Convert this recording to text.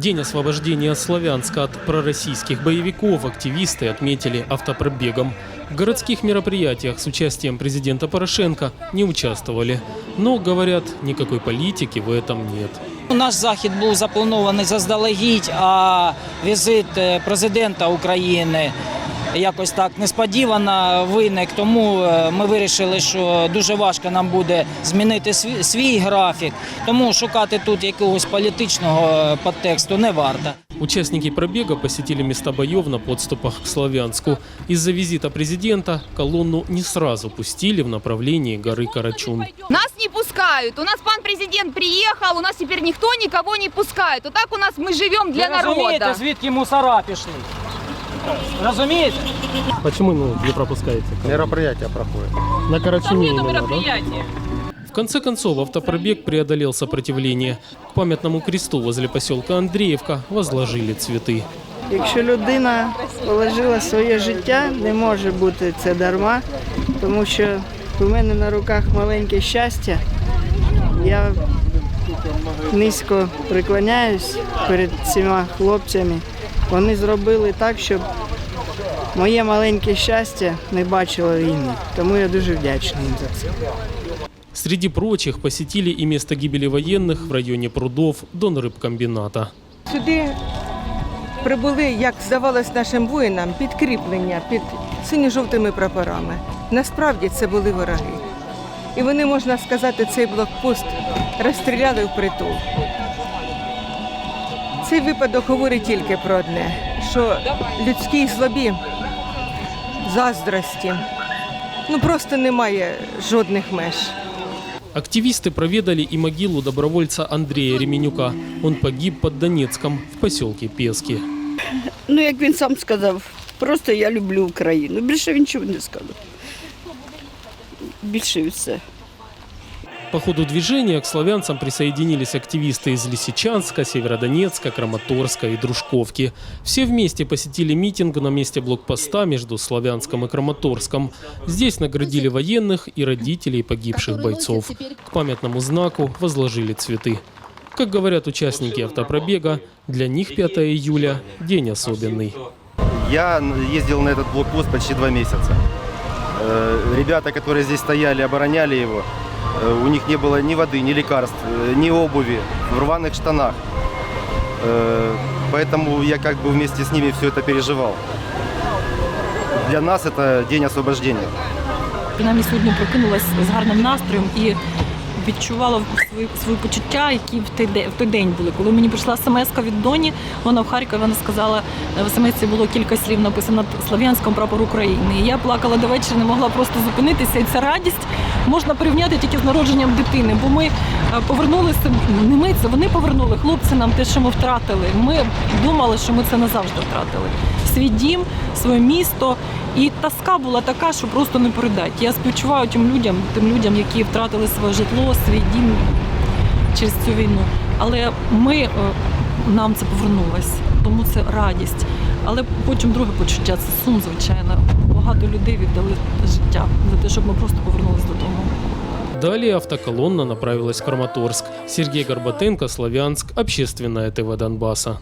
День освобождения Славянска от пророссийских боевиков активисты отметили автопробегом. В городских мероприятиях с участием президента Порошенко не участвовали. Но, говорят, никакой политики в этом нет. Наш захід був запланований заздалегідь, а візит е, президента України якось так несподівано виник. Тому е, ми вирішили, що дуже важко нам буде змінити свій, графік. Тому шукати тут якогось політичного е, подтексту не варто. Участники пробега посетили места боев на подступах к Славянску. Из-за визита президента колонну не сразу пустили в направлении горы Карачун. Нас не пускают. У нас пан президент приехал, у нас теперь никто никого не пускает. Вот так у нас мы живем для Ви розумієте, народа. звідки мусора пішли? Розумієте? Почему ну, не пропускаете? Мероприятие проходит. На Карачуне именно, да? В конце концов, автопробег преодолел сопротивление. К памятному кресту возле поселка Андреевка возложили цветы. Якщо людина положила своє життя, не може бути це дарма, тому що у мене на руках маленьке щастя. Я низько преклоняюсь перед цими хлопцями. Вони зробили так, щоб моє маленьке щастя не бачило війни. Тому я дуже вдячний їм за це. Среди прочих посетили и место гибели военных в районе прудов Донрыбкомбината. Сюди прибули, як здавалось нашим воїнам, підкріплення під синьо-жовтими прапорами. Насправді це були вороги. І вони, можна сказати, цей блокпост розстріляли в притул. Цей випадок говорить тільки про одне, що людській злобі, заздрості, ну просто немає жодних меж. Активисты проведали и могилу добровольца Андрея Ременюка. Он погиб под Донецком в поселке Пески. Ну, як він сам сказав, просто я люблю Україну. Більше він нічого не сказав. Більше все. По ходу движения к славянцам присоединились активисты из Лисичанска, Северодонецка, Краматорска и Дружковки. Все вместе посетили митинг на месте блокпоста между Славянском и Краматорском. Здесь наградили военных и родителей погибших бойцов. К памятному знаку возложили цветы. Как говорят участники автопробега, для них 5 июля – день особенный. Я ездил на этот блокпост почти два месяца. Э, Ребята, которые здесь стояли, обороняли его, у них не было ни воды, ни лекарств, э, ни обуви, в рваных штанах. Э, Поэтому я как бы вместе с ними все это переживал. Для нас это день освобождения. Принаймні сьогодні прокинулась з гарним настроєм і відчувала свої, свої почуття, які в той, день, в той день були. Коли мені прийшла смс від Доні, вона в Харкові вона сказала, е, в смс було кілька слів написано Слов'янськом прапор України. І я плакала до вечора, не могла просто зупинитися. І ця радість можна порівняти тільки з народженням дитини. Бо ми е, повернулися, не ми це, вони повернули хлопці нам те, що ми втратили. Ми думали, що ми це назавжди втратили. Свій дім, своє місто. І тоска була така, що просто не передати. Я співчуваю тим людям, тим людям, які втратили своє житло, свій дім через цю війну. Але ми е, нам це повернулось, тому це радість. Але потім друге почуття це сум, звичайно. Багато людей віддали життя за те, щоб ми просто повернулись додому. Далее автоколонна направилась в Краматорск. Сергей Горбатенко, Славянск, Общественное ТВ Донбасса.